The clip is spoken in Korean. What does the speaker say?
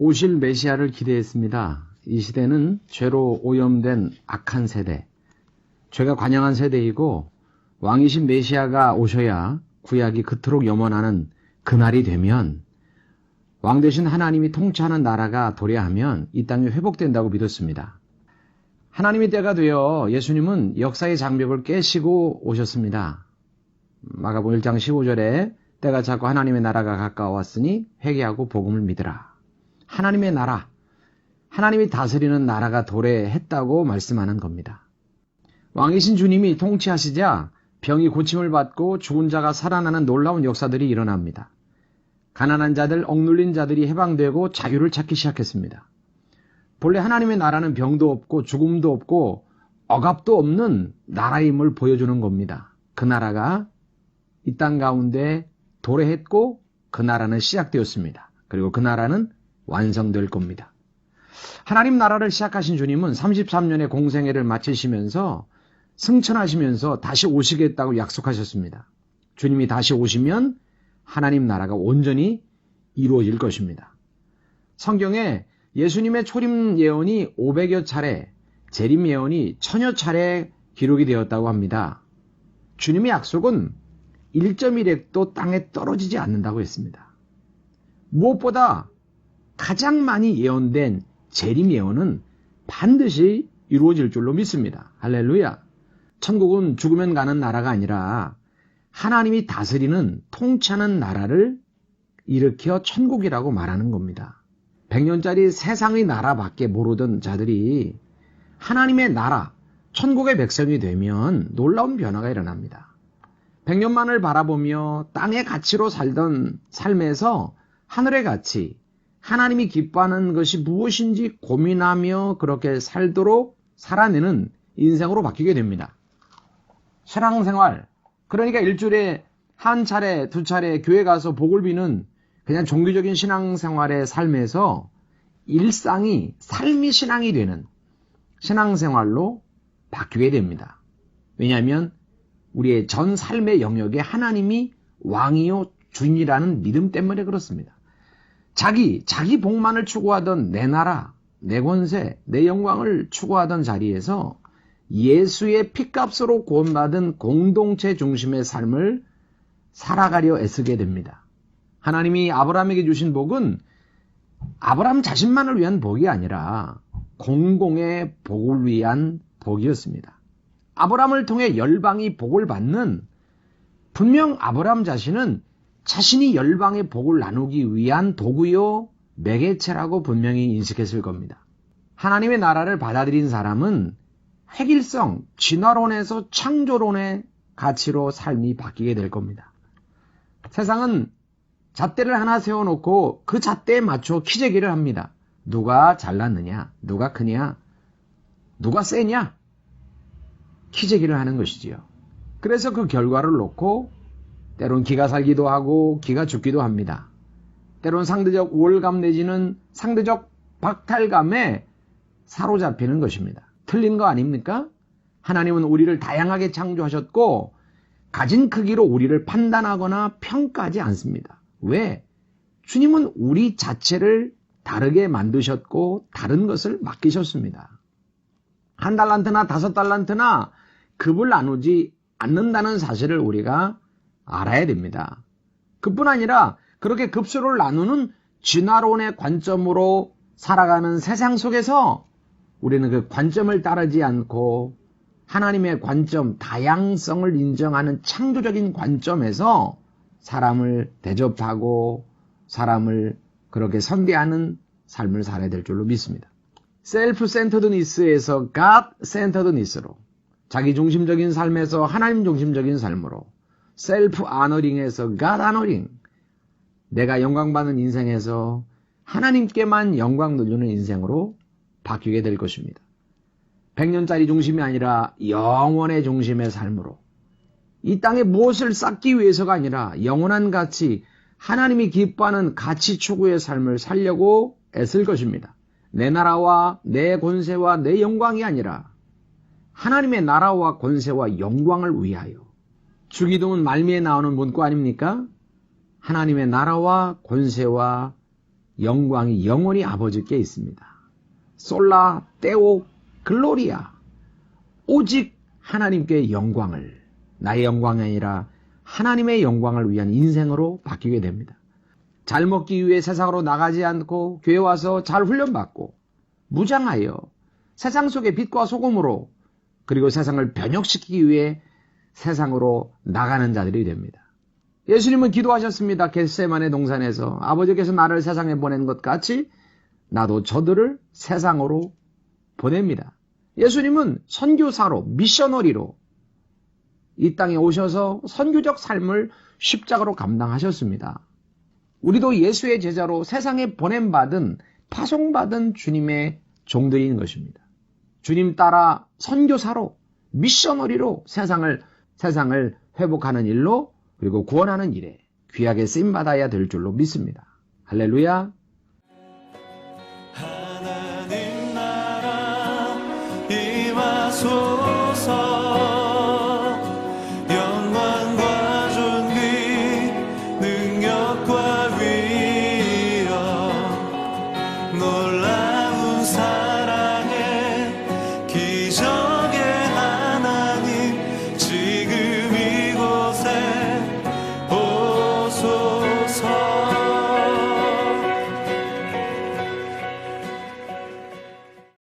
오실 메시아를 기대했습니다. 이 시대는 죄로 오염된 악한 세대, 죄가 관영한 세대이고 왕이신 메시아가 오셔야 구약이 그토록 염원하는 그날이 되면 왕 대신 하나님이 통치하는 나라가 도래하면 이 땅이 회복된다고 믿었습니다. 하나님이 때가 되어 예수님은 역사의 장벽을 깨시고 오셨습니다. 마가복 1장 15절에 때가 자꾸 하나님의 나라가 가까웠으니 회개하고 복음을 믿으라. 하나님의 나라, 하나님이 다스리는 나라가 도래했다고 말씀하는 겁니다. 왕이신 주님이 통치하시자 병이 고침을 받고 죽은 자가 살아나는 놀라운 역사들이 일어납니다. 가난한 자들, 억눌린 자들이 해방되고 자유를 찾기 시작했습니다. 본래 하나님의 나라는 병도 없고 죽음도 없고 억압도 없는 나라임을 보여주는 겁니다. 그 나라가 이 땅 가운데 도래했고 그 나라는 시작되었습니다. 그리고 그 나라는 완성될 겁니다. 하나님 나라를 시작하신 주님은 33년의 공생애를 마치시면서 승천하시면서 다시 오시겠다고 약속하셨습니다. 주님이 다시 오시면 하나님 나라가 온전히 이루어질 것입니다. 성경에 예수님의 초림 예언이 500여 차례, 재림 예언이 천여 차례 기록이 되었다고 합니다. 주님의 약속은 1.1핵도 땅에 떨어지지 않는다고 했습니다. 무엇보다 가장 많이 예언된 재림 예언은 반드시 이루어질 줄로 믿습니다. 할렐루야. 천국은 죽으면 가는 나라가 아니라 하나님이 다스리는 통치하는 나라를 일으켜 천국이라고 말하는 겁니다. 100년짜리 세상의 나라밖에 모르던 자들이 하나님의 나라, 천국의 백성이 되면 놀라운 변화가 일어납니다. 100년만을 바라보며 땅의 가치로 살던 삶에서 하늘의 가치, 하나님이 기뻐하는 것이 무엇인지 고민하며 그렇게 살도록 살아내는 인생으로 바뀌게 됩니다. 신앙생활, 그러니까 일주일에 한 차례, 두 차례 교회 가서 복을 비는 그냥 종교적인 신앙생활의 삶에서 일상이 삶이 신앙이 되는 신앙생활로 바뀌게 됩니다. 왜냐하면 우리의 전 삶의 영역에 하나님이 왕이요 주인이라는 믿음 때문에 그렇습니다. 자기, 자기 복만을 추구하던 내 나라, 내 권세, 내 영광을 추구하던 자리에서 예수의 피값으로 구원받은 공동체 중심의 삶을 살아가려 애쓰게 됩니다. 하나님이 아브라함에게 주신 복은 아브라함 자신만을 위한 복이 아니라 공공의 복을 위한 복이었습니다. 아브라함을 통해 열방이 복을 받는 분명 아브라함 자신은 자신이 열방의 복을 나누기 위한 도구요 매개체라고 분명히 인식했을 겁니다. 하나님의 나라를 받아들인 사람은 획일성, 진화론에서 창조론의 가치로 삶이 바뀌게 될 겁니다. 세상은 잣대를 하나 세워놓고 그 잣대에 맞춰 키재기를 합니다. 누가 잘났느냐, 누가 크냐, 누가 세냐, 키재기를 하는 것이지요. 그래서 그 결과를 놓고 때론 기가 살기도 하고 기가 죽기도 합니다. 때론 상대적 우월감 내지는 상대적 박탈감에 사로잡히는 것입니다. 틀린 거 아닙니까? 하나님은 우리를 다양하게 창조하셨고 가진 크기로 우리를 판단하거나 평가하지 않습니다. 왜? 주님은 우리 자체를 다르게 만드셨고 다른 것을 맡기셨습니다. 한 달란트나 다섯 달란트나 급을 나누지 않는다는 사실을 우리가 알아야 됩니다. 그뿐 아니라 그렇게 급수를 나누는 진화론의 관점으로 살아가는 세상 속에서 우리는 그 관점을 따르지 않고 하나님의 관점, 다양성을 인정하는 창조적인 관점에서 사람을 대접하고 사람을 그렇게 선대하는 삶을 살아야 될 줄로 믿습니다. 셀프 센터드니스에서 God 센터드니스로 자기 중심적인 삶에서 하나님 중심적인 삶으로 셀프 아너링에서 God 아너링 내가 영광받는 인생에서 하나님께만 영광 누리는 인생으로 바뀌게 될 것입니다. 100년짜리 중심이 아니라 영원의 중심의 삶으로 이 땅에 무엇을 쌓기 위해서가 아니라 영원한 가치, 하나님이 기뻐하는 가치 추구의 삶을 살려고 애쓸 것입니다. 내 나라와 내 권세와 내 영광이 아니라 하나님의 나라와 권세와 영광을 위하여 주기도문 말미에 나오는 문구 아닙니까? 하나님의 나라와 권세와 영광이 영원히 아버지께 있습니다. 솔라 떼오 글로리아 오직 하나님께 영광을 나의 영광이 아니라 하나님의 영광을 위한 인생으로 바뀌게 됩니다. 잘 먹기 위해 세상으로 나가지 않고 교회 와서 잘 훈련받고 무장하여 세상 속의 빛과 소금으로 그리고 세상을 변혁시키기 위해 세상으로 나가는 자들이 됩니다. 예수님은 기도하셨습니다. 겟세만의 동산에서 아버지께서 나를 세상에 보낸 것 같이 나도 저들을 세상으로 보냅니다. 예수님은 선교사로 미셔너리로 이 땅에 오셔서 선교적 삶을 십자가로 감당하셨습니다. 우리도 예수의 제자로 세상에 보냄받은 파송받은 주님의 종들인 것입니다. 주님 따라 선교사로 미셔너리로 세상을 세상을 회복하는 일로 그리고 구원하는 일에 귀하게 쓰임 받아야 될 줄로 믿습니다. 할렐루야. 하나님 나라 임하소